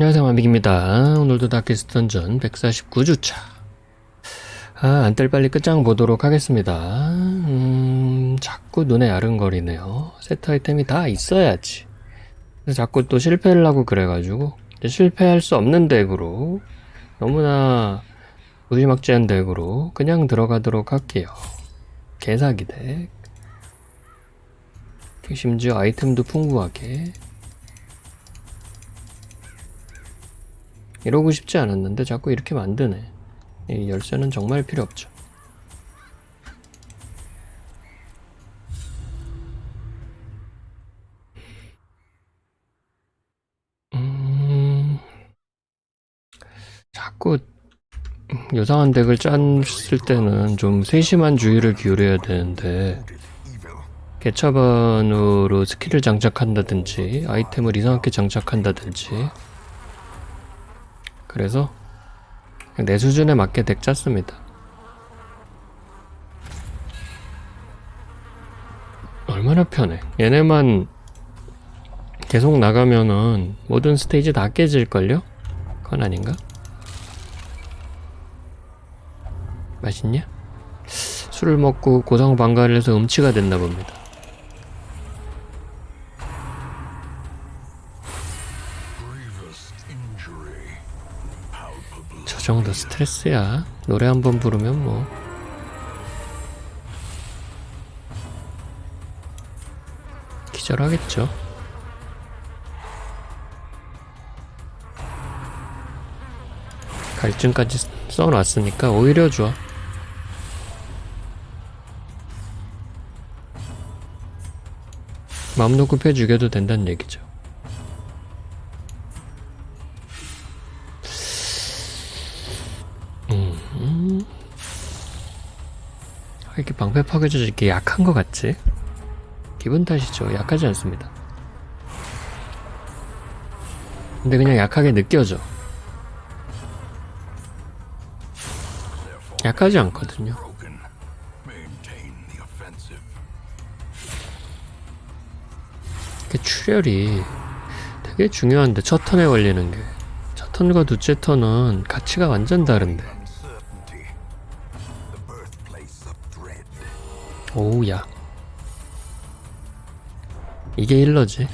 안녕하세요 만빅입니다. 오늘도 다키스 던전 149주차. 아 안뜰 빨리 끝장 보도록 하겠습니다. 음 자꾸 눈에 아른거리네요. 세트 아이템이 다 있어야지. 자꾸 또 실패를 하고 그래가지고 실패할 수 없는 덱으로 너무나 무지막지한 덱으로 그냥 들어가도록 할게요. 개사기 덱. 심지어 아이템도 풍부하게 이러고 싶지 않았는데 자꾸 이렇게 만드네. 이 열쇠는 정말 필요 없죠. 음, 자꾸 요상한 덱을 짰을 때는 좀 세심한 주의를 기울여야 되는데 개차반으로 스킬을 장착한다든지 아이템을 이상하게 장착한다든지 그래서 내 수준에 맞게 덱 짰습니다. 얼마나 편해. 얘네만 계속 나가면은 모든 스테이지 다 깨질걸요? 그건 아닌가? 맛있냐? 술을 먹고 고성 방가를 해서 음치가 됐나 봅니다. 저 정도 스트레스야. 노래 한 번 부르면 뭐. 기절하겠죠. 갈증까지 써놨으니까 오히려 좋아. 마음 놓고 패 죽여도 된다는 얘기죠. 방패 파괴자 이렇게 약한 것 같지? 기분 탓이죠. 약하지 않습니다. 근데 그냥 약하게 느껴져. 약하지 않거든요. 그 출혈이 되게 중요한데 첫 턴에 걸리는 게. 첫 턴과 둘째 턴은 가치가 완전 다른데. 오우야. 이게 힐러지.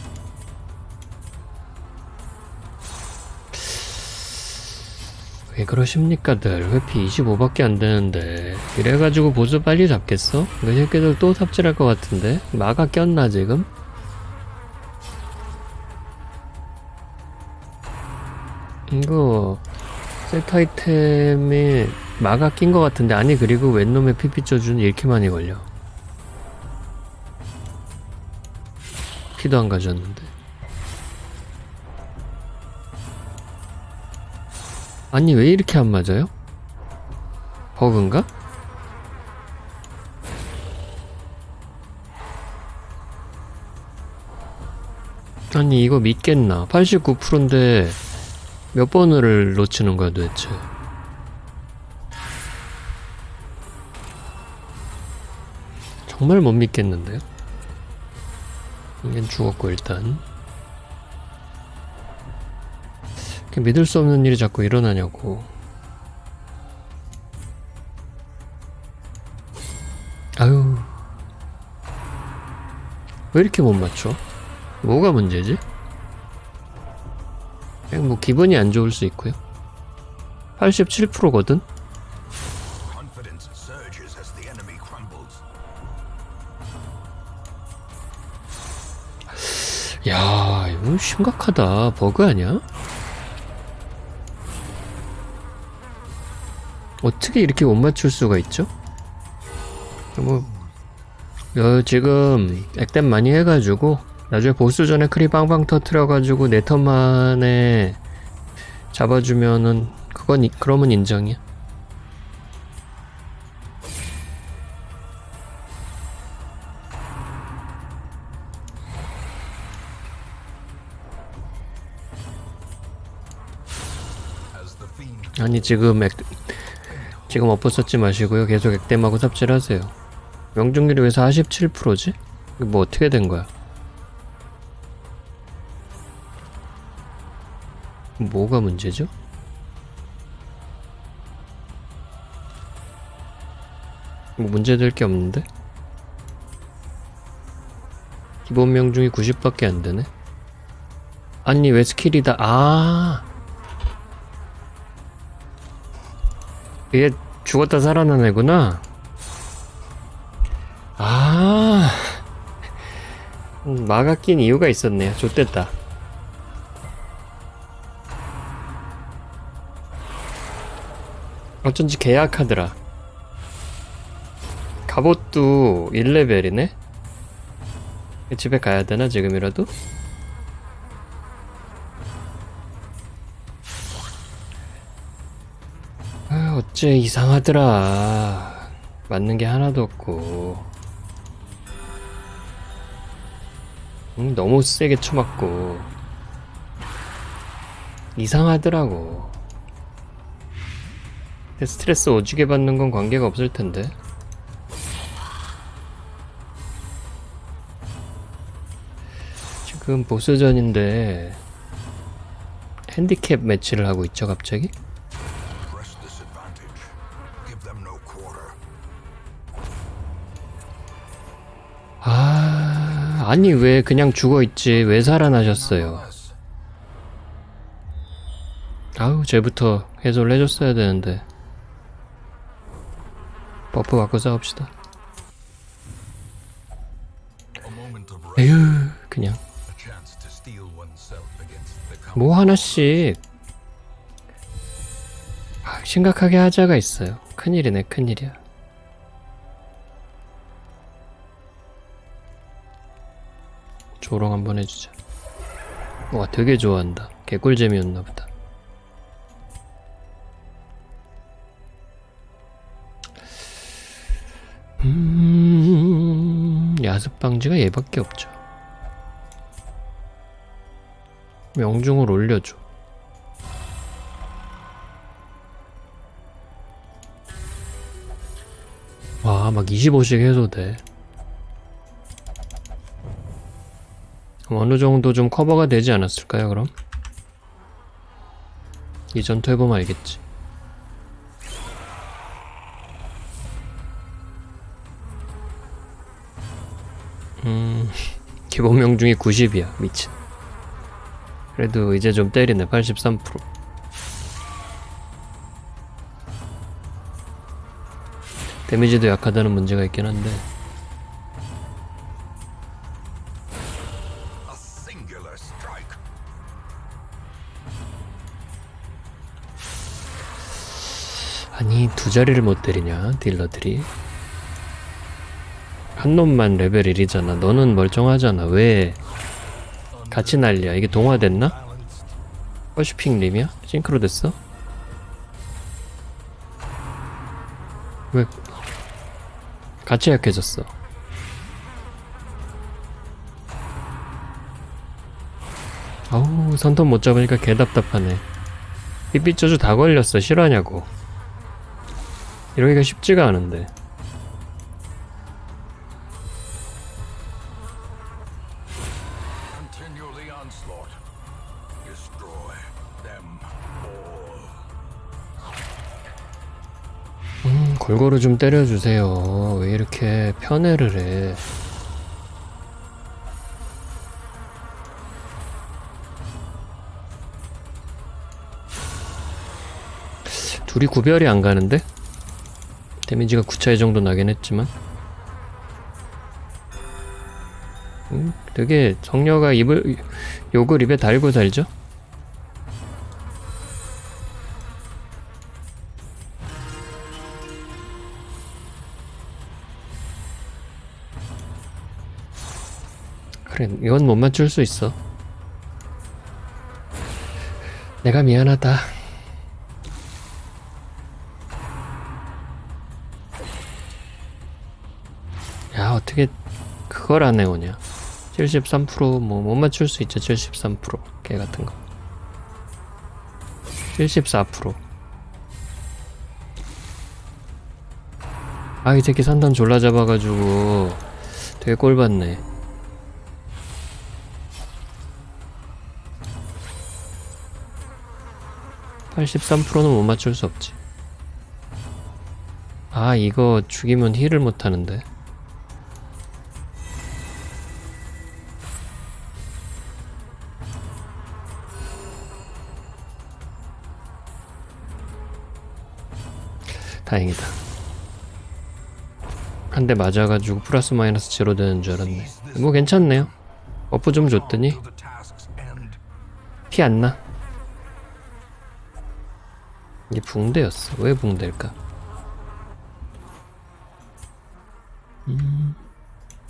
왜 그러십니까들? 회피 25밖에 안 되는데. 이래가지고 보스 빨리 잡겠어? 그 새끼들 또 삽질할 것 같은데? 마가 꼈나 지금? 이거 세트 아이템에 마가 낀 것 같은데 아니 그리고 웬 놈의 피피 쪼주는 이렇게 많이 걸려 피도 안 가졌는데 아니 왜 이렇게 안 맞아요? 버그인가? 아니 이거 믿겠나 89%인데 몇 번을 놓치는 거야 도대체 정말 못 믿겠는데요? 이겐 죽었고 일단 믿을 수 없는 일이 자꾸 일어나냐고 아유 왜 이렇게 못 맞춰? 뭐가 문제지? 그냥 뭐 기분이 안 좋을 수 있고요 87%거든? 심각하다. 버그 아니야? 어떻게 이렇게 못 맞출 수가 있죠? 뭐, 여, 지금 액땜 많이 해가지고 나중에 보스 전에 크리 빵빵 터트려가지고 네턴 만에 잡아주면은 그건 이- 그러면 인정이야. 아니 지금 액 지금 엎어 썼지 마시고요. 계속 액땜하고 삽질하세요. 명중률이 왜 47%지? 이거 뭐 어떻게 된 거야? 뭐가 문제죠? 뭐 문제될 게 없는데? 기본 명중이 90밖에 안 되네. 아니 왜 스킬이다? 아 얘 죽었다 살아난 애구나. 아 음, 마가 낀 이유가 있었네요. 좋됐다. 어쩐지 계약하더라. 갑옷도 1레벨이네? 집에 가야 되나, 지금이라도? 아, 어째 이상하더라. 맞는 게 하나도 없고. 음, 너무 세게 쳐맞고. 이상하더라고. 스트레스 오지게 받는 건 관계가 없을 텐데. 지금 보스전인데 핸디캡 매치를 하고 있죠, 갑자기? 아, 아니 왜 그냥 죽어 있지? 왜 살아나셨어요? 아우, 쟤부터 해소를 해줬어야 되는데. 버프 받고 싸웁시다. 에휴, 그냥. 뭐 하나씩 아, 심각하게 하자가 있어요. 큰일이네, 큰일이야. 조롱 한번 해주자. 와, 되게 좋아한다. 개꿀잼이었나 보다. 음, 야습 방지가 얘밖에 없죠. 명중을 올려줘. 와, 막 25씩 해도 돼. 어느 정도 좀 커버가 되지 않았을까요, 그럼? 이 전투 해보면 알겠지. 음, 기본 명중이 90이야, 미친. 그래도 이제 좀 때리네 83% 데미지도 약하다는 문제가 있긴 한데 두 자리를 못 때리냐 딜러들이? 한 놈만 레벨 1이잖아. 너는 멀쩡하잖아. 왜 같이 난리야 이게 동화됐나? 퍼시픽 림이야? 싱크로 됐어? 왜 같이 약해졌어? 아우 선턴 못 잡으니까 개답답하네. 삐삐쩌주 다 걸렸어. 실화냐고 이러기가 쉽지가 않은데. 음, 골고루 좀 때려주세요 왜 이렇게 편애를 해 둘이 구별이 안 가는데? 데미지가 9차이 정도 나긴 했지만. 음, 되게 성녀가 입을 욕을 입에 달고 살죠? 그래 이건 못 맞출 수 있어. 내가 미안하다 어떻게 그걸 안 해오냐? 73%뭐 못 맞출 수 있죠? 73%개 같은 거 74% 아 이 새끼 산단 졸라 잡아가지고 되게 꼴받네. 83%는 못 맞출 수 없지. 아, 이거 죽이면 힐을 못 하는데. 다행이다. 한 대 맞아가지고 플러스 마이너스 제로 되는 줄 알았네. 뭐 괜찮네요. 버프 좀 줬더니. 피 안 나. 이게 붕대였어. 왜 붕대일까? 음,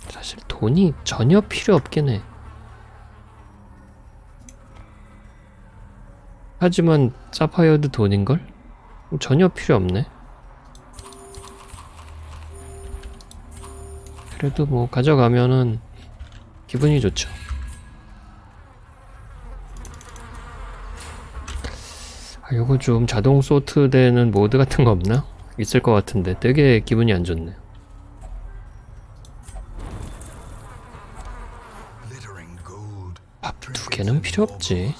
사실 돈이 전혀 필요 없긴 해. 하지만 사파이어도 돈인걸? 전혀 필요 없네. 그래도 뭐 가져가면은 기분이 좋죠. 아, 요거 좀 자동 소트 되는 모드 같은 거 없나? 있을 것 같은데 되게 기분이 안 좋네. Glittering gold. 밥두 개는 필요 없지.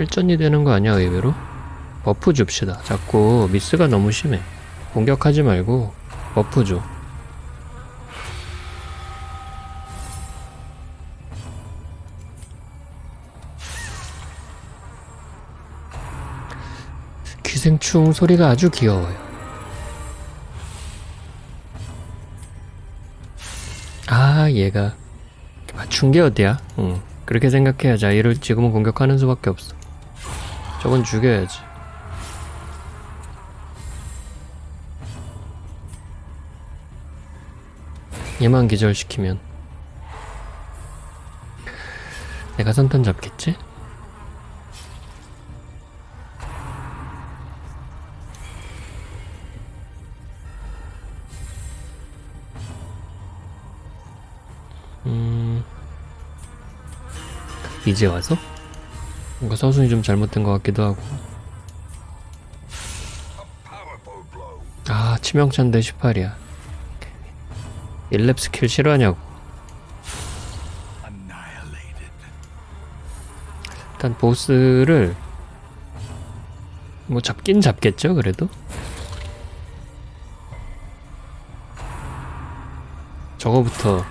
또 혈전이 되는 거 아니야 의외로? 버프 줍시다. 자꾸 미스가 너무 심해. 공격하지 말고 버프 줘. 기생충 소리가 아주 귀여워요. 아, 얘가 맞춘 게 어디야? 응. 그렇게 생각해야지. 아이를 지금은 공격하는 수밖에 없어. 저건 죽여야지. 얘만 기절시키면 내가 선탄 잡겠지? 음... 이제 와서? 뭔가 서순이 좀 잘못된 것 같기도 하고. 아 치명찬데 18이야 1렙 스킬 싫어하냐고. 일단 보스를 뭐 잡긴 잡겠죠 그래도 저거부터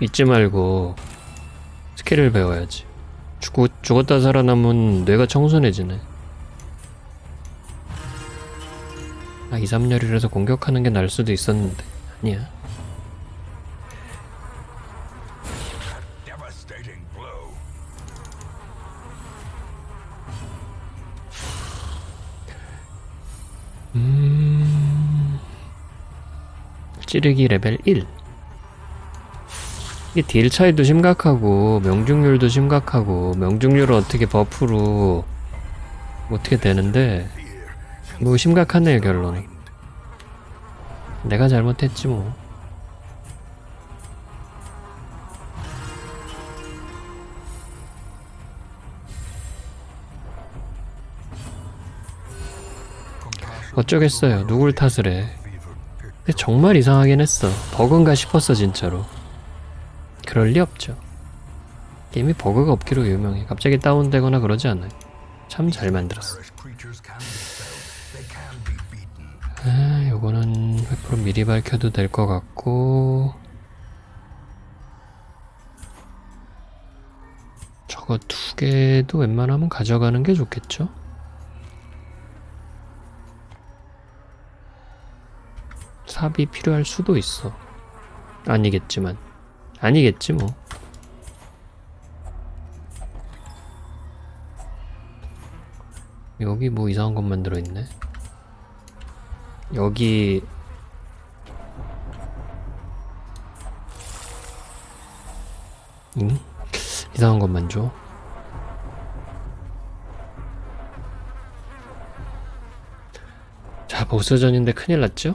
잊지 말고 스킬을 배워야지 죽, 죽었다 살아남은 뇌가 청순해지네. 아 2, 3열이라서 공격하는 게 나을 수도 있었는데. 아니야. Blow. 찌르기 레벨 1 이게 딜 차이도 심각하고 명중률도 심각하고 명중률은 어떻게 버프로 어떻게 되는데 뭐 심각하네요 결론은. 내가 잘못했지 뭐. 어쩌겠어요. 누굴 탓을 해. 근데 정말 이상하긴 했어. 버그인가 싶었어 진짜로 그럴 리 없죠. 게임이 버그가 없기로 유명해. 갑자기 다운되거나 그러지 않아요. 참 잘 만들었어. 아, 요거는 100% 미리 밝혀도 될 것 같고. 저거 두 개도 웬만하면 가져가는 게 좋겠죠? 삽이 필요할 수도 있어. 아니겠지만 아니겠지 뭐 여기 뭐 이상한 것만 들어있네 여기 응? 이상한 것만 줘. 자, 보스전인데 큰일 났죠?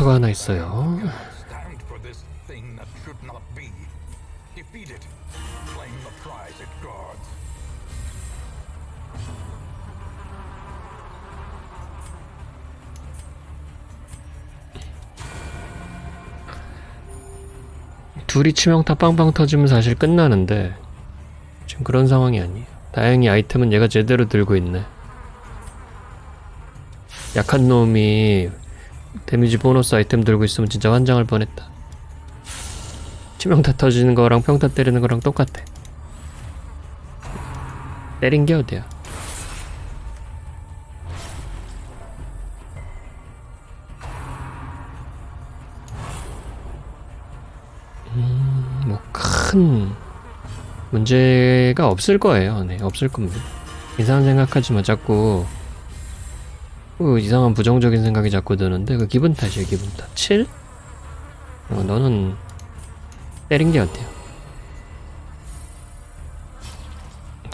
몬스터가 하나 있어요. 둘이 치명타 빵빵 터지면 사실 끝나는데 지금 그런 상황이 아니에요. 다행히 아이템은 얘가 제대로 들고 있네. 약한 놈이 데미지 보너스 아이템 들고 있으면 진짜 환장할 뻔했다. 치명타 터지는 거랑 평타 때리는 거랑 똑같아. 때린 게 어디야? 음, 뭐 큰 문제가 없을 거예요. 네, 없을 겁니다. 이상한 생각하지 마. 자꾸 그 이상한 부정적인 생각이 자꾸 드는데 그 기분 탓이에요. 기분 탓. 7? 어, 너는 때린 게 어때요?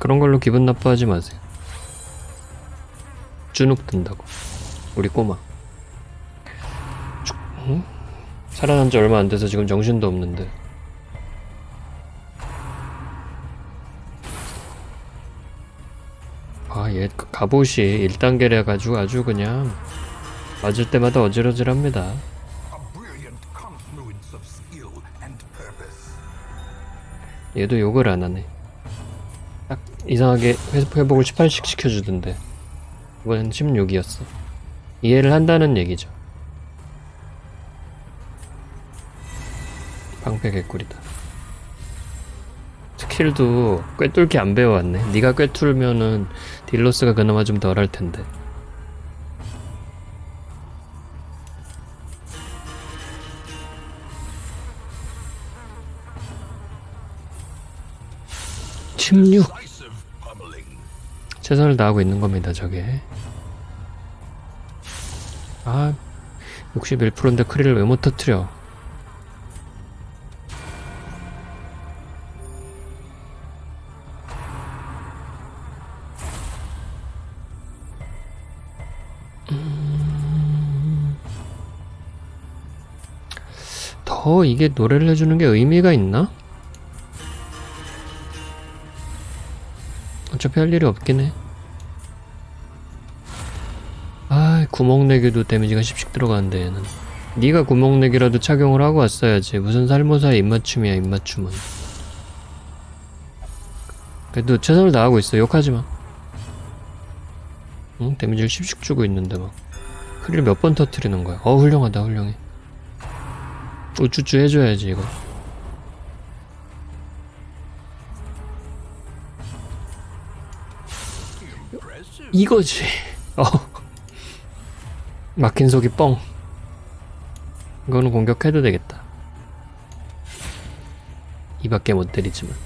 그런 걸로 기분 나빠하지 마세요. 주눅 든다고. 우리 꼬마. 쭉, 응? 살아난 지 얼마 안 돼서 지금 정신도 없는데. 아, 얘그 갑옷이 1단계래 가지고 아주 그냥 맞을 때마다 purpose. 얘도 욕을 안 하네. 딱 이상하게 회복- 회복을 18씩 시켜주던데. 이번엔 16이었어. 이해를 한다는 얘기죠. 방패 개꿀이다. 스킬도 꿰뚫기 안 배워왔네. 네가 꿰뚫면은 딜로스가 그나마 좀 덜 할 텐데. (16) Decisive pummeling. 최선을 다하고 있는 겁니다, 저게. 아, 61%인데 크리를 왜못 터트려? 음. 더 이게 노래를 해주는 게 의미가 있나? 어차피 할 일이 없긴 해. 아, 구멍 내기도 데미지가 10씩 들어가는데 얘는. 네가 구멍 내기라도 착용을 하고 왔어야지. 무슨 살모사의 입맞춤이야, 입맞춤은. 그래도 최선을 다하고 있어. 욕하지 마. 응? 데미지를 10씩 주고 있는데 막. 크리를 몇번 터트리는 거야. 어, 훌륭하다, 훌륭해. 우쭈쭈 해줘야지, 이거. 이거지. 어. 막힌 속이 뻥. 이거는 공격해도 되겠다. 이밖에 못 때리지만.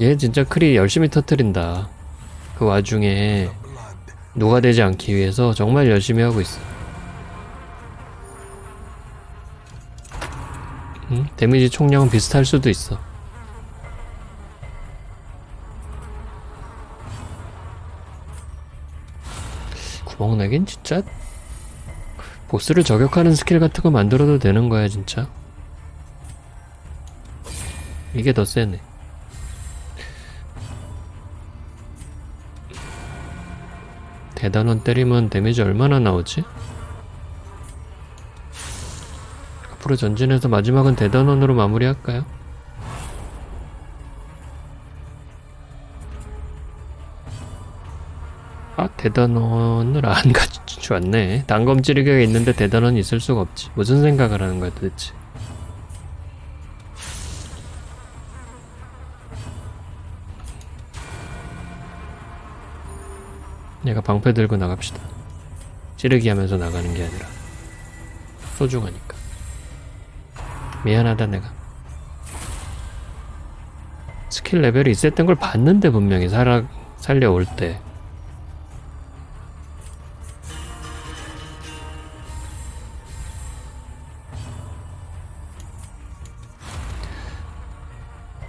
얘 진짜 크리 열심히 터트린다. 그 와중에 Blood. 녹아되지 않기 위해서 정말 열심히 하고 있어. 응? 데미지 총량은 비슷할 수도 있어. 구멍 내긴 진짜 보스를 저격하는 스킬 같은 거 만들어도 되는 거야 진짜. 이게 더 세네. 대단원 때리면 데미지 얼마나 나오지? 앞으로 전진해서 마지막은 대단원으로 마무리할까요? 아 대단원을 안 가져왔네 단검 찌르기가 있는데 대단원이 있을 수가 없지 무슨 생각을 하는 거야 도대체 얘가 방패 들고 나갑시다. 찌르기 하면서 나가는 게 아니라. 소중하니까. 미안하다 내가. 스킬 레벨이 있었던 걸 봤는데 분명히 살아 살려올 때.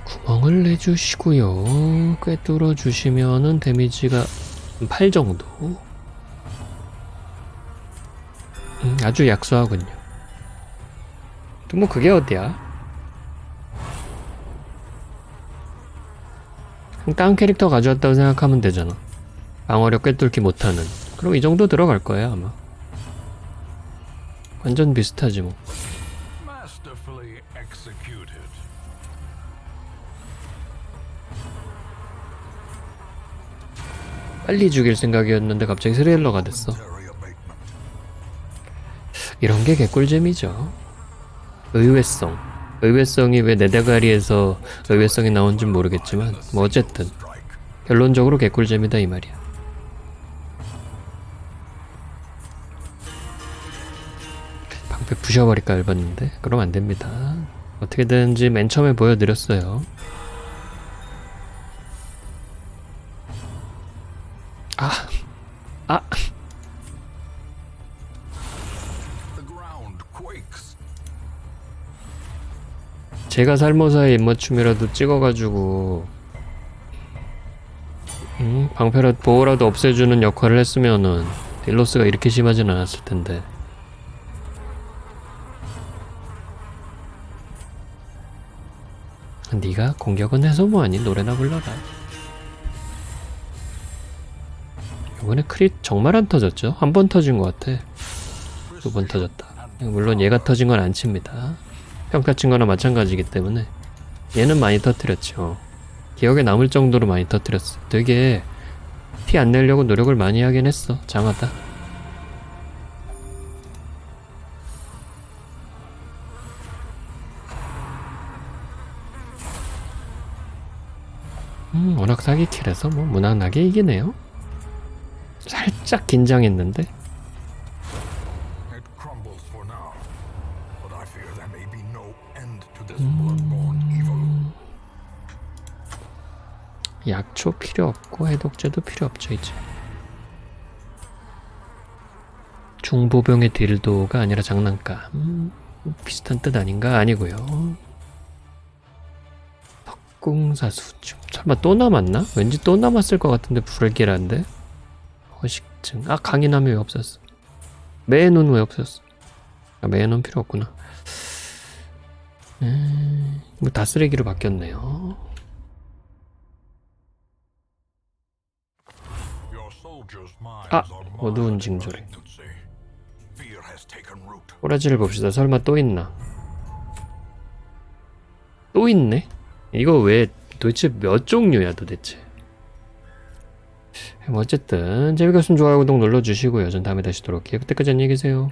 구멍을 내주시고요. 꿰뚫어 주시면은 데미지가 8 정도. 음, 아주 약소하군요. 또 뭐 그게 어디야? 다운 캐릭터 가져왔다고 생각하면 되잖아. 방어력 꿰뚫기 못하는. 그럼 이 정도 들어갈 거야 아마. 완전 비슷하지 뭐. 빨리 죽일 생각이었는데 갑자기 스릴러가 됐어. 이런 게 개꿀잼이죠. 의외성. 의외성이 왜 내 대가리에서 의외성이 나온지 모르겠지만 뭐 어쨌든. 결론적으로 개꿀잼이다 이 말이야. 방패 부셔버릴까 얇았는데 그럼 안 됩니다. 어떻게든지 맨 처음에 보여드렸어요. 아, 아. 제가 살모사의 입맞춤이라도 찍어가지고 음, 방패라 보호라도 없애주는 역할을 했으면은 딜로스가 이렇게 심하진 않았을 텐데. 네가 공격은 해서 뭐하니 노래나 불러라. 이번에 크릿 정말 안 터졌죠? 한 번 터진 것 같아. 두 번 터졌다. 물론 얘가 터진 건 안 칩니다. 평타 친 거나 마찬가지이기 때문에 얘는 많이 터뜨렸죠. 기억에 남을 정도로 많이 터뜨렸어. 되게 티 안 내려고 노력을 많이 하긴 했어. 장하다. 음, 워낙 사기킬해서 뭐 무난하게 이기네요. 살짝 긴장했는데. 약초 필요 없고 해독제도 필요 없죠 이제. 중보병의 딜도가 아니라 장난감. 음, 비슷한 뜻 아닌가? 아니고요. 덕궁사수증 설마 또 남았나? 왠지 또 남았을 것 같은데 불길한데 허식증 아 강인함이 왜 없었어 매눈 왜 없었어 아, 매눈 필요 없구나 음, 뭐다 쓰레기로 바뀌었네요 아, 어두운 징조래. 꼬라지를 봅시다. 설마 또 있나? 또 있네? 이거 왜 도대체 몇 종류야 도대체? 뭐 어쨌든 재미가 있으면 좋아요 구독 눌러주시고요. 전 다음에 다시 돌아올게요. 그때까지 안녕히 계세요.